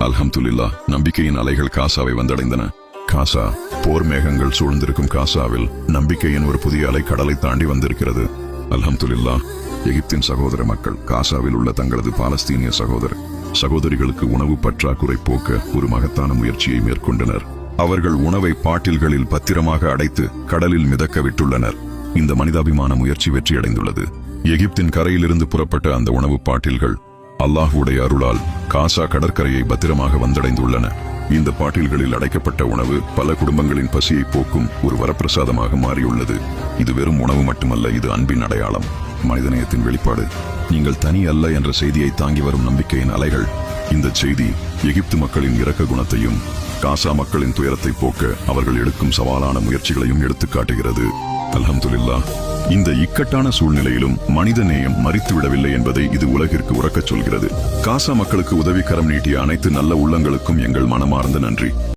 அல்ஹம்துல்லா நம்பிக்கையின் அலைகள் காசாவை வந்தடைந்தன. காசா போர் மேகங்கள் சூழ்ந்திருக்கும் காசாவில் நம்பிக்கையின் ஒரு புதிய அலை கடலை தாண்டி வந்திருக்கிறது. அல்ஹம்துல்லா எகிப்தின் சகோதர மக்கள் காசாவில் உள்ள தங்களது பாலஸ்தீனிய சகோதர சகோதரிகளுக்கு உணவு பற்றாக்குறை போக்க ஒரு மகத்தான முயற்சியை மேற்கொண்டனர். அவர்கள் உணவை பாட்டில்களில் பத்திரமாக அடைத்து கடலில் மிதக்க விட்டுள்ளனர். இந்த மனிதாபிமான முயற்சி வெற்றியடைந்துள்ளது. எகிப்தின் கரையிலிருந்து புறப்பட்ட அந்த உணவு பாட்டில்கள் அல்லாஹுடைய அருளால் காசா கடற்கரையை பத்திரமாக வந்தடைந்துள்ளன. இந்த பாட்டில்களில் அடைக்கப்பட்ட உணவு பல குடும்பங்களின் பசியை போக்கும் ஒரு வரப்பிரசாதமாக மாறியுள்ளது. இது வெறும் உணவு மட்டுமல்ல இது அன்பின் அடையாளம். மனிதநேயத்தின் வெளிப்பாடு நீங்கள் தனி அல்ல என்ற செய்தியை தாங்கி வரும் நம்பிக்கையின் அலைகள். இந்த செய்தி எகிப்து மக்களின் இரக்க குணத்தையும் காசா மக்களின் துயரத்தை போக்க அவர்கள் எடுக்கும் சவாலான முயற்சிகளையும் எடுத்து காட்டுகிறது. அலமதுல்லா இந்த இக்கட்டான சூழ்நிலையிலும் மனித நேயம் மறித்துவிடவில்லை என்பதை இது உலகிற்கு உறக்கச் சொல்கிறது. காசா மக்களுக்கு உதவிக்கரம் நீட்டிய அனைத்து நல்ல உள்ளங்களுக்கும் எங்கள் மனமார்ந்த நன்றி.